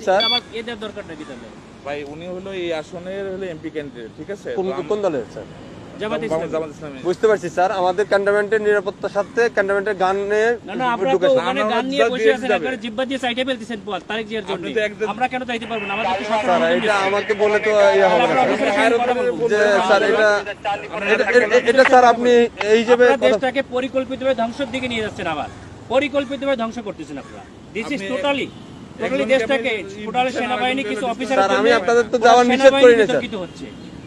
Sir? আমার এদের দরকারটা কি তাহলে ভাই উনি হলো এই আসনের হলো এমপি ক্যান্ডিডেট ঠিক আছে? কোন তো আম- কোন দলের স্যার? জামাত বাংলাদেশ ইসলামী। জামাত ইসলামী। বুঝতে পারছি স্যার। আমাদের ক্যান্টনমেন্টের নিরাপত্তার সাথে ক্যান্টনমেন্টের গানে না না আপনারা তো ঢুকেছে। ওখানে আমরা গান নিয়ে বসে আছেন যাবে। জিব্বা দিয়ে সাইডে ফেলতেছেন পথ তারেক জিয়ার জন্য। আপনি তো একদম- আমরা কেন চাইতে পারব না? আমাদের স্যার এটা আমাকে বলে তো ইয়ে হবে না আমরা অফিসের সঙ্গে কথা বলব। যে স্যার এটা এটা- এটা- এটা স্যার আপনি এই হিসেবে দেশটাকে পরিকল্পিতভাবে ধ্বংসের দিকে নিয়ে যাচ্ছেন আবার। পরিকল্পিতভাবে ধ্বংস করতেছেন আপনারা। দিস ইজ টোটালি টোটালি দেশটাকে সেনাবাহিনী কিছু। অফিসার আমি আপনাদের তো যাওয়ার নিষেধ করি না, স্যার।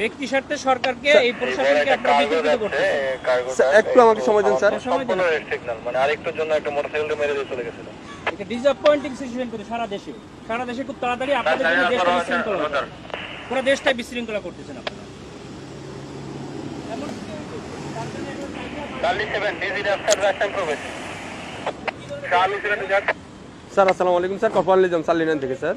ব্যক্তি স্বার্থে সরকারকে এই প্রশাসনকে আপনারা বিতর্কিত স্যার, একটু আমাকে সময় দেন স্যার। সময় দিন। সিগন্যাল মানে আরেকটার জন্য একটা মোটরসাইকেল মেরে দিয়ে চলে গেছিল এটা ডিসঅ্যাপয়েন্টিং সিচুয়েশন করে সারা দেশে। সারা দেশে খুব তাড়াতাড়ি আপনাদের জন্য দেশটা বিশৃঙ্খলা পুরো দেশটাই বিশৃঙ্খলা করতেছেন আপনারা। স্যার আসসালামু আলাইকুম স্যার কপাল নিজাম থেকে স্যার।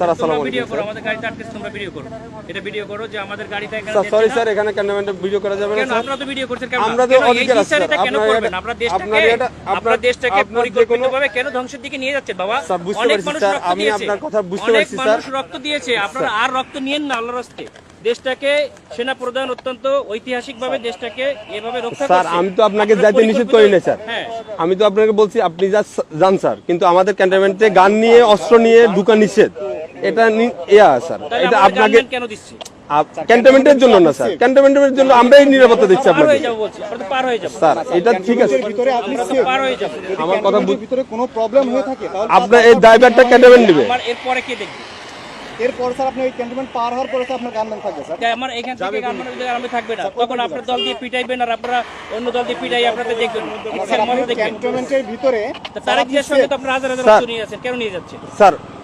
স্যার আসসালামু ভিডিও করো আমাদের গাড়িতে আটকে তোমরা ভিডিও করো। এটা ভিডিও করো যে আমাদের গাড়িতে এখানে স্যার সরি স্যার এখানে ক্যান্টনমেন্টে ভিডিও করা যাবে না স্যার। আপনারা তো ভিডিও করছেন কেন? আমরা তো অধিকার আছে, স্যার। কেন করবেন আপনারা দেশটাকে আপনারা দেশটাকে আপনার যে কোনো- পরিকল্পিতভাবে কেন ধ্বংসের দিকে নিয়ে যাচ্ছেন বাবা স্যার, বুঝতে পারছি, স্যার। আমি আপনার কথা বুঝতে পারছি, স্যার। মানুষ রক্ত দিয়েছে। আপনারা আর রক্ত নিয়েন না আল্লাহর রাস্তে দেশটাকে সেনা প্রধান অত্যন্ত ঐতিহাসিকভাবে দেশটাকে এভাবে রক্ষা স্যার আমি তো আপনাকে যাইতে নিষেধ করি না স্যার। হ্যাঁ। আমি তো আপনাকে বলছি আপনি যা যান স্যার। কিন্তু আমাদের ক্যান্টনমেন্টে গান নিয়ে অস্ত্র নিয়ে ঢুকা নিষেধ। এটা ইয়া স্যার এটা আপনাকে কেন দিচ্ছে? ক্যান্টনমেন্টের জন্য না স্যার ক্যান্টনমেন্টের জন্য আমরাই নিরাপত্তা দিচ্ছি আপনাকে। যাব বলছি আমরা তো পার যাব। স্যার এটা ঠিক আছে। ভিতরে আপনি আমরা তো safe। পার হয়ে যাব। আমার কথা বুঝ ভিতরে কোনো প্রবলেম হয়ে থাকে তাহলে আপনার এই ড্রাইভারটা ক্যান্টনমেন্ট নেবে। আমার এরপরে কে দেখবে? এরপর স্যার আপনি ওই ক্যান্টনমেন্ট পার হওয়ার পরে আপনার গানম্যান থাকবে স্যার। আমার এখান থেকে আমার আরম্ভ থাকবে না। তখন আপনার দল দিয়ে পিটাইবেন আর আপনারা অন্য দল দিয়ে পিটাই আপনাদের দেখবেন। স্যার ক্যান্টনমেন্টের ভিতরে তা তারেক জিয়ার সঙ্গে তো আপনারা হাজার হাজার। নিয়ে যাচ্ছেন। কেন নিয়ে যাচ্ছে স্যার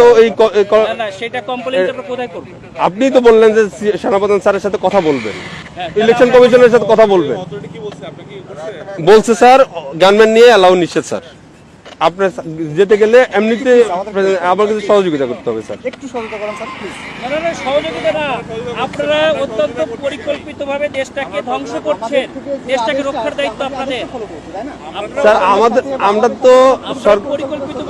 তো এই সেটা কমপ্লেন কোথায় আপনি তো বললেন যে সেনাপ্রধান স্যারের সাথে কথা বলবেন। হ্যাঁ, ইলেকশন কমিশনের সাথে কথা বলবেন। বলছে? স্যার গানম্যান নিয়ে অ্যালাউ নিষেধ স্যার। আপনার যেতে গেলে এমনিতে আমার কাছে সহযোগিতা করতে হবে স্যার। একটু সহযোগিতা করেন স্যার প্লিজ না না না সহযোগিতা না। আপনারা অত্যন্ত পরিকল্পিতভাবে দেশটাকে ধ্বংস করছেন। দেশটাকে রক্ষার দায়িত্ব আপনাদের। স্যার আমাদের আমরা তো পরিকল্পিতভাবে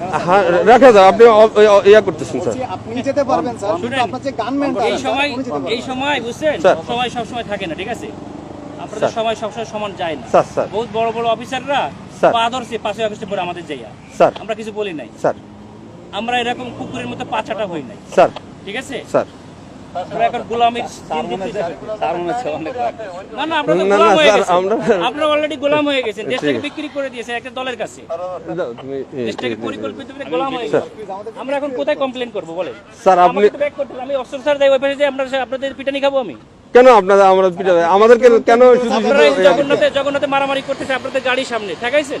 হ্যাঁ রাখা যায় আপনি ইয়া- করতেছেন স্যার। আপনি যেতে পারবেন স্যার। আপনার যে গানম্যানটা এই সময় এই সময় বুঝছেন? সময় সব সময় থাকে না ঠিক আছে? আপনাদের সময় সবসময় সমান যায় না। Sir sir. বহুত বড় বড় অফিসাররা। পাশে অফিসে পরে আমাদের যাইয়া। স্যার। আমরা কিছু বলি নাই। স্যার। আমরা এরকম কুকুরের মতো পাচাটা হই নাই। স্যার। ঠিক আছে? স্যার। আমরা এখন গোলামির দিন দিতে না না আমরা তো না, না, গোলাম হয়ে গেছি। আমরা- অলরেডি গোলাম হয়ে গেছেন দেশটাকে বিক্রি করে দিয়েছে একটা দলের কাছে। দাও, তুমি এই- দেশটাকে পরিকল্পিত গোলাম হয়ে গেছে। আমরা এখন কোথায় কমপ্লেন করব বলে স্যার আপনি আমাকে তো ব্যাক করতে হবে। আমি অস্ত্র স্যার দেয় ওই পাশে যে আপনার আপনাদের পিটানি খাব আমি। কেন আপনাদের আমরা পিটাবে আমাদেরকে কেন শুধু জগন্নাথে মারামারি করতেছে আপনাদের গাড়ির সামনে। ঠেকাইছেন?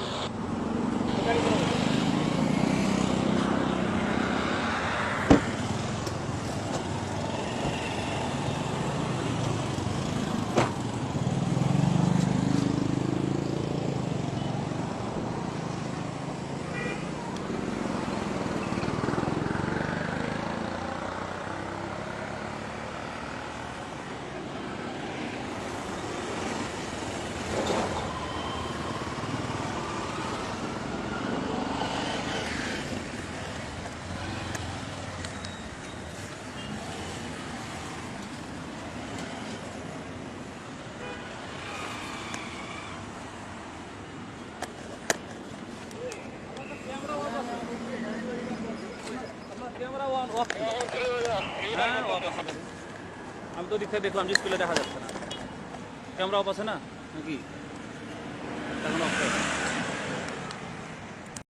আমি তো দিক দেখলাম যে স্কুলে দেখা যাচ্ছে না। ক্যামেরা অফ আছে না? নাকি? এখন অফ